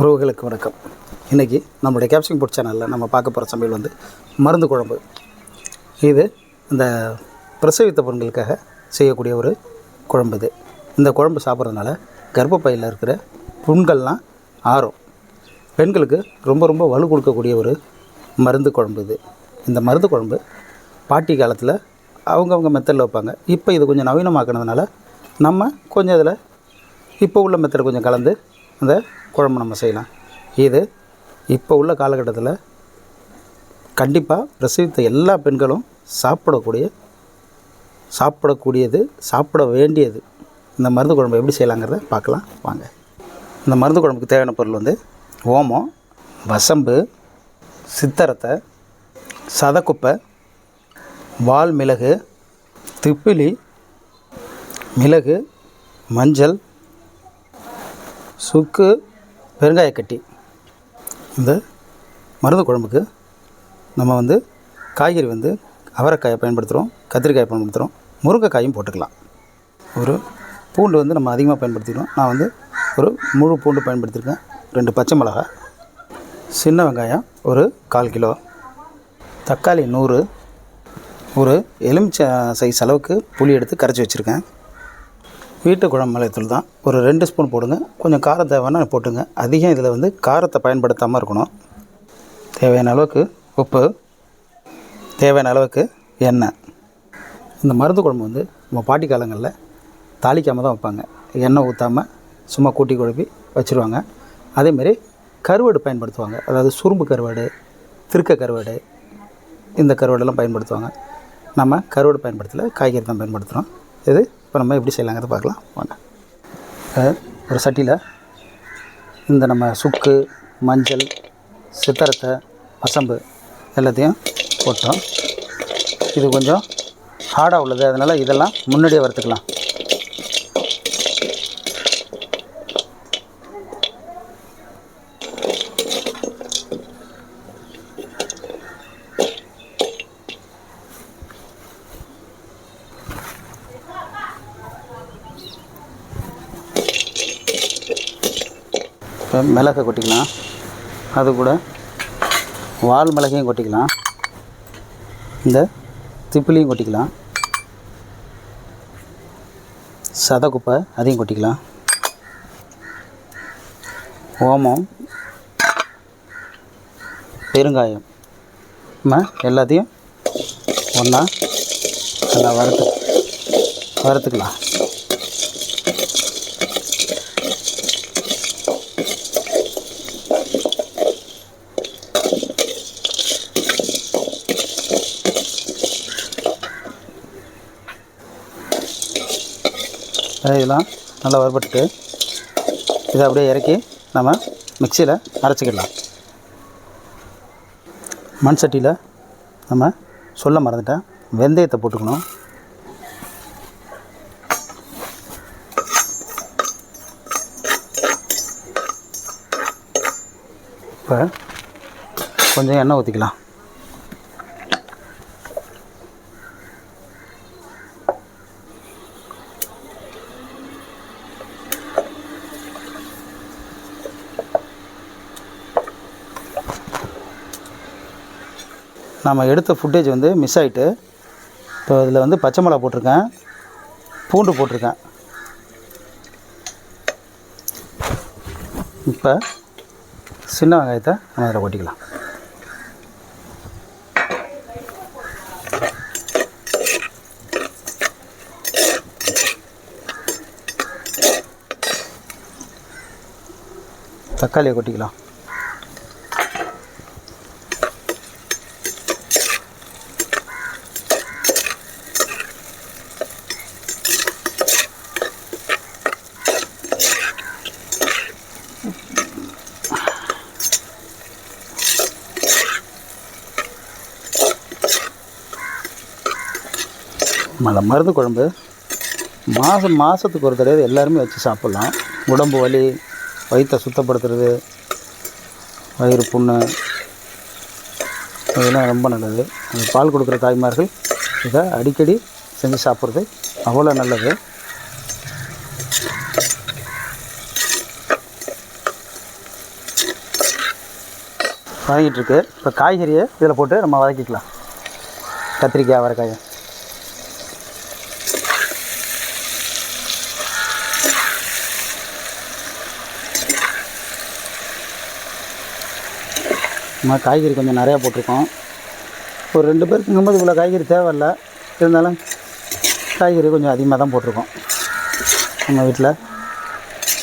உறவுகளுக்கு வணக்கம். இன்றைக்கி நம்மளுடைய கேப்சிங் ஃபுட் சேனலில் நம்ம பார்க்க போகிற சமையல் வந்து மருந்து குழம்பு. இது இந்த பிரசவித்த பெண்களுக்காக செய்யக்கூடிய ஒரு குழம்பு இது. இந்த குழம்பு சாப்பிட்றதுனால கர்ப்பப்பையில் இருக்கிற புண்கள்லாம் ஆறும். பெண்களுக்கு ரொம்ப ரொம்ப வலு கொடுக்கக்கூடிய ஒரு மருந்து குழம்பு இது. இந்த மருந்து குழம்பு பாட்டி காலத்தில் அவங்கவுங்க மெத்தடில் வைப்பாங்க. இப்போ இது கொஞ்சம் நவீனமாக்கினதுனால நம்ம கொஞ்சம் இதில் இப்போ உள்ள மெத்தட் கொஞ்சம் கலந்து அந்த குழம்பு நம்ம செய்யலாம். இது இப்போ உள்ள காலகட்டத்தில் கண்டிப்பாக பிரசவித்த எல்லா பெண்களும் சாப்பிடக்கூடிய சாப்பிடக்கூடியது சாப்பிட வேண்டியது. இந்த மருந்து குழம்பு எப்படி செய்யலாங்கிறத பார்க்கலாம். வாங்க. இந்த மருந்து குழம்புக்கு தேவையான பொருள் வந்து ஓமம் வசம்பு சித்தரத்தை சதக்குப்பை வால் மிளகு திப்பிலி மிளகு மஞ்சள் சுக்கு பெருங்காயக்கட்டி இந்த மருந்து குழம்புக்கு நம்ம வந்து காய்கறி வந்து அவரைக்காயை பயன்படுத்துகிறோம் கத்திரிக்காயை பயன்படுத்துகிறோம் முருங்கைக்காயும் போட்டுக்கலாம். ஒரு பூண்டு வந்து நம்ம அதிகமாக பயன்படுத்திக்கிறோம். நான் வந்து ஒரு முழு பூண்டு பயன்படுத்தியிருக்கேன். ரெண்டு பச்சை மிளகாய் சின்ன வெங்காயம் ஒரு கால் கிலோ தக்காளி நூறு ஒரு எலுமிச்சை சைஸ் அளவுக்கு புளி எடுத்து கரைச்சி வச்சுருக்கேன். வீட்டு குழம்பு மிளகுத்தூள் தான். ஒரு ரெண்டு ஸ்பூன் போடுங்க. கொஞ்சம் காரம் தேவைன்னா போட்டுங்க. அதிகம் இதில் வந்து காரத்தை பயன்படுத்தாமல் இருக்கணும். தேவையான அளவுக்கு உப்பு தேவையான அளவுக்கு எண்ணெய். இந்த மருந்து குழம்பு வந்து நம்ம பாட்டி காலங்களில் தாளிக்காமல் தான் வைப்பாங்க. எண்ணெய் ஊற்றாமல் சும்மா கூட்டி குழப்பி வச்சுருவாங்க. அதேமாரி கருவாடு பயன்படுத்துவாங்க. அதாவது சுரும்பு கருவாடு திருக்க கருவாடு இந்த கருவாடெல்லாம் பயன்படுத்துவாங்க. நம்ம கருவாடு பயன்படுத்தல காய்கறி தான் பயன்படுத்துகிறோம் இது இப்போ நம்ம எப்படி செய்யலாங்கிறத பார்க்கலாம். வாங்க. ஒரு சட்டியில் இந்த நம்ம சுக்கு மஞ்சள் சித்தரத்தை பசம்பு எல்லாத்தையும் போட்டோம். இது கொஞ்சம் ஹார்டாக உள்ளது. அதனால் இதெல்லாம் முன்னாடியே வறுத்துக்கலாம். இப்போ மிளகை கொட்டிக்கலாம். அது கூட வால் மிளகையும் கொட்டிக்கலாம். இந்த திப்பிலையும் கொட்டிக்கலாம். சதக்குப்பை அதையும் கொட்டிக்கலாம். ஓமம் பெருங்காயம் நம்ம எல்லாத்தையும் ஒன்றா நல்லா வறுத்து வறுத்துக்கலாம். இதெல்லாம் நல்லா வறுபட்டு இதை அப்படியே இறக்கி நம்ம மிக்சியில் அரைச்சிக்கிடலாம். மண் சட்டியில் நம்ம சொல்ல மறந்துட்டேன். வெந்தயத்தை போட்டுக்கணும். இப்போ கொஞ்சம் எண்ணெய் ஊற்றிக்கலாம் நம்ம எடுத்த ஃபுட்டேஜ் வந்து மிஸ் ஆகிட்டு இப்போ இதில் வந்து பச்சை மிளகா போட்டிருக்கேன். பூண்டு போட்டிருக்கேன். இப்போ சின்ன வெங்காயத்தை நம்ம அதில் கொட்டிக்கலாம். தக்காளியை கொட்டிக்கலாம். மல மருந்து குழம்பு. மாதம் மாதத்துக்கு ஒரு தடவை எல்லாருமே வச்சு சாப்பிட்லாம். உடம்பு வலி வயிற்றை சுத்தப்படுத்துறது வயிறு புண்ணு இதெல்லாம் ரொம்ப நல்லது. அந்த பால் கொடுக்குற தாய்மார்கள் இதை அடிக்கடி செஞ்சு சாப்பிட்றது அவ்வளோ நல்லது. வதங்கிட்டுருக்கு இப்போ காய்கறியை இதில் போட்டு நம்ம வதக்கிக்கலாம். கத்திரிக்காய் அவரைக்காயை. நம்ம காய்கறி கொஞ்சம் நிறையா போட்டிருக்கோம். ஒரு ரெண்டு பேருக்குங்கும்போது இவ்வளோ காய்கறி தேவையில்ல. இருந்தாலும் காய்கறி கொஞ்சம் அதிகமாக தான் போட்டிருக்கோம். நம்ம வீட்டில்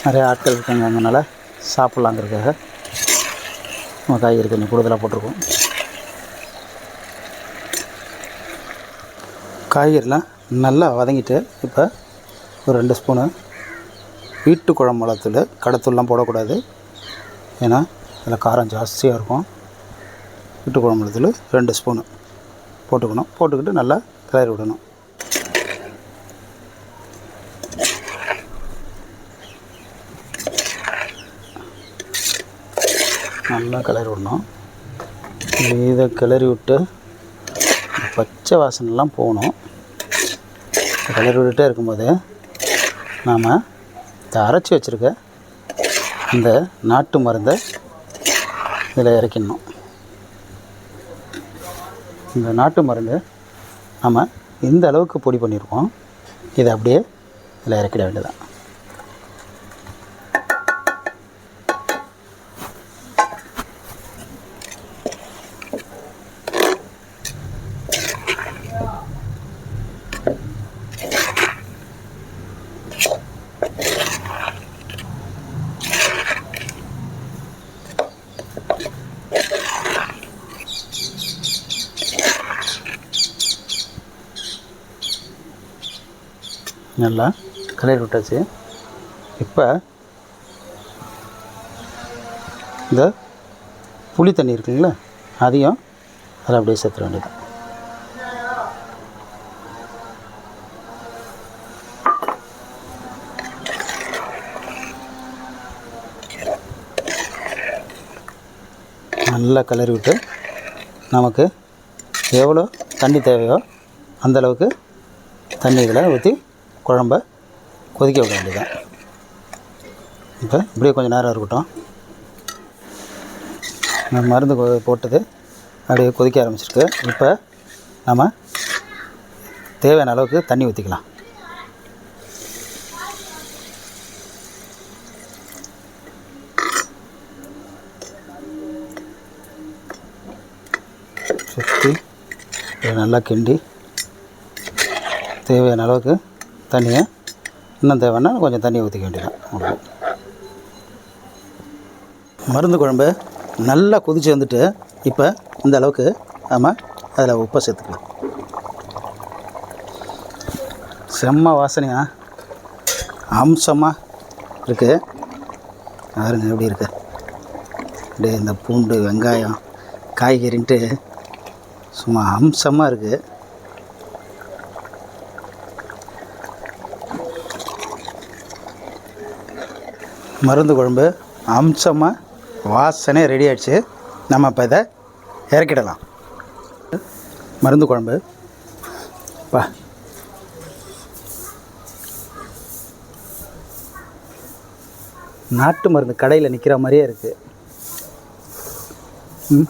நிறைய ஆட்கள் இருக்காங்க. அதனால் சாப்பிட்லாங்கிறதுக்காக நம்ம காய்கறி கொஞ்சம் கூடுதலாக போட்டிருக்கோம். காய்கறிலாம் நல்லா வதங்கிட்டு இப்போ ஒரு ரெண்டு ஸ்பூனு வீட்டு குழம்பு மிளகாத்தூள் கடத்தூள்லாம் போடக்கூடாது. ஏன்னா அதில் காரம் ஜாஸ்தியாக இருக்கும். வீட்டு குழம்பு மிளகாத்தூள் ரெண்டு ஸ்பூனு போட்டுக்கணும். போட்டுக்கிட்டு நல்லா கிளறி விடணும். நல்லா கிளறி விடணும். இதை கிளறி விட்டு பச்சை வாசனைலாம் போகணும். கிளறி விட்டுட்டே இருக்கும்போது நாம் இந்த அரைச்சி வச்சுருக்க இந்த நாட்டு மருந்தை இதில் இறக்கிடணும். இந்த நாட்டு மருந்து நம்ம இந்த அளவுக்கு பொடி பண்ணியிருக்கோம் இதை அப்படியே இதில் இறக்கிட வேண்டியதான் நல்லா கிளறி விட்டாச்சு. இப்போ இந்த புளி தண்ணி இருக்குங்களா அதையும் அதில் அப்படியே சேர்த்துட வேண்டியது நல்லா கிளறி விட்டு நமக்கு எவ்வளோ தண்ணி தேவையோ அந்தளவுக்கு தண்ணி இதில் ஊற்றி குழம்ப கொதிக்க விட வேண்டியதான் இப்போ இப்படியே கொஞ்சம் நேரம் இருக்கட்டும். நம்ம மருந்து கொ- போட்டது அப்படியே கொதிக்க ஆரம்பிச்சிருக்கு. இப்போ நம்ம தேவையான அளவுக்கு தண்ணி ஊற்றிக்கலாம் சுற்றி நல்லா கிண்டி தேவையான அளவுக்கு தண்ணியை இன்னும் தேவைன்னா கொஞ்சம் தண்ணி ஊற்றிக்க வேண்டியதான் அவ்வளவுதான். மருந்து குழம்பு நல்லா கொதிச்சு வந்துட்டு இப்போ இந்த அளவுக்கு நம்ம அதில் உப்பை சேர்த்துக்கலாம். செம்ம வாசனையாக அம்சமாக இருக்குது பாருங்க எப்படி இருக்கு. அப்படியே இந்த பூண்டு வெங்காயம் காய்கறின்ட்டு சும்மா அம்சமாக இருக்குது மருந்து குழம்பு அம்சமாக வாசனை ரெடி ஆகிடுச்சு நம்ம இப்போ இதை இறக்கிடலாம். மருந்து குழம்பு. பா. நாட்டு மருந்து கடையில் நிற்கிற மாதிரியே இருக்குது ம்.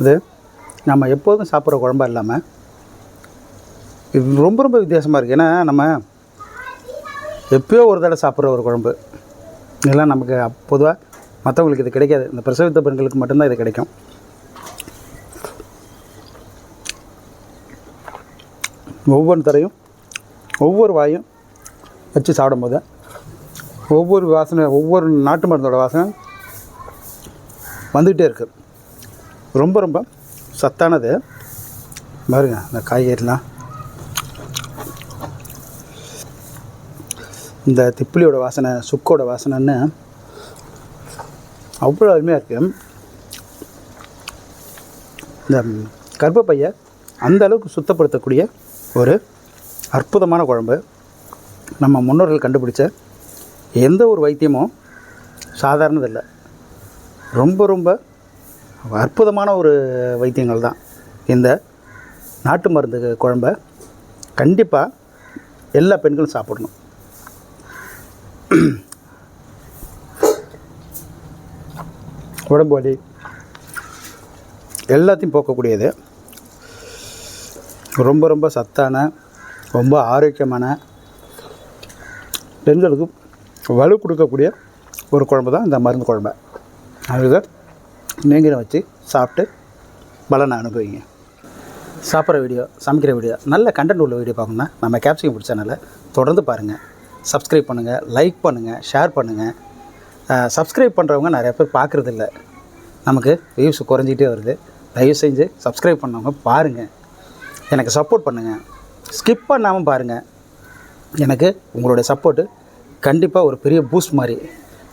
இது நம்ம எப்போதும் சாப்பிட்ற குழம்பா இல்லாமல் ரொம்ப ரொம்ப வித்தியாசமாக இருக்குது ஏன்னா நம்ம எப்பயோ ஒரு தடவை சாப்பிட்ற ஒரு குழம்பு. இதெல்லாம் நமக்கு பொதுவாக மற்றவங்களுக்கு இது கிடைக்காது. இந்த பிரசவித்த பெண்களுக்கு மட்டும்தான் இது கிடைக்கும். ஒவ்வொரு தரையும் ஒவ்வொரு வாயும் வச்சு சாப்பிடும்போது ஒவ்வொரு வாசனை ஒவ்வொரு நாட்டு மருந்தோட வாசனை வந்துக்கிட்டே இருக்குது ரொம்ப ரொம்ப சத்தானது. பாருங்க இந்த காய்கறிலாம். இந்த திப்பிலியோட வாசனை சுக்கோட வாசனைன்னு அவ்வளோ அருமையாக இருக்குது இந்த கர்ப்பப்பையை அந்த அளவுக்கு சுத்தப்படுத்தக்கூடிய ஒரு அற்புதமான குழம்பு நம்ம முன்னோர்கள் கண்டுபிடிச்ச எந்த ஒரு வைத்தியமும் சாதாரணதில்லை ரொம்ப ரொம்ப அற்புதமான ஒரு வைத்தியங்கள் தான் இந்த நாட்டு மருந்து குழம்ப கண்டிப்பாக எல்லா பெண்களும் சாப்பிடணும். உடம்பு வலி. எல்லாத்தையும் போக்கக்கூடியது. ரொம்ப ரொம்ப சத்தான ரொம்ப ஆரோக்கியமான பெண்களுக்கு வலு கொடுக்கக்கூடிய ஒரு குழம்பு தான் இந்த மருந்து குழம்பு. அதுதான் நீங்களும் வச்சு சாப்பிட்டு பலனை அனுபவிங்க. சாப்பிட்ற வீடியோ சமைக்கிற வீடியோ நல்ல கண்டென்ட் உள்ள வீடியோ பார்க்கணுன்னா நம்ம கேப்சிகம் பிடிச்ச சேனலை தொடர்ந்து பாருங்கள் சப்ஸ்கிரைப் பண்ணுங்கள் லைக் பண்ணுங்கள் ஷேர் பண்ணுங்கள் சப்ஸ்கிரைப் பண்ணுறவங்க நிறைய பேர் பார்க்குறதில்ல. நமக்கு வியூஸ் குறைஞ்சிக்கிட்டே வருது. தயவு செஞ்சு சப்ஸ்கிரைப் பண்ணவங்க பாருங்கள் எனக்கு சப்போர்ட் பண்ணுங்கள் ஸ்கிப் பண்ணாமல் பாருங்கள் எனக்கு உங்களுடைய சப்போர்ட்டு கண்டிப்பாக ஒரு பெரிய பூஸ்ட் மாதிரி.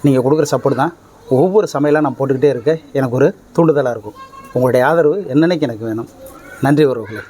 நீங்கள் கொடுக்குற சப்போர்ட் தான் ஒவ்வொரு சமையலாக நான் போட்டுக்கிட்டே இருக்க எனக்கு ஒரு தூண்டுதலாக இருக்கும். உங்களுடைய ஆதரவு என்னன்னைக்கு எனக்கு வேணும்? நன்றி உறவுகளே.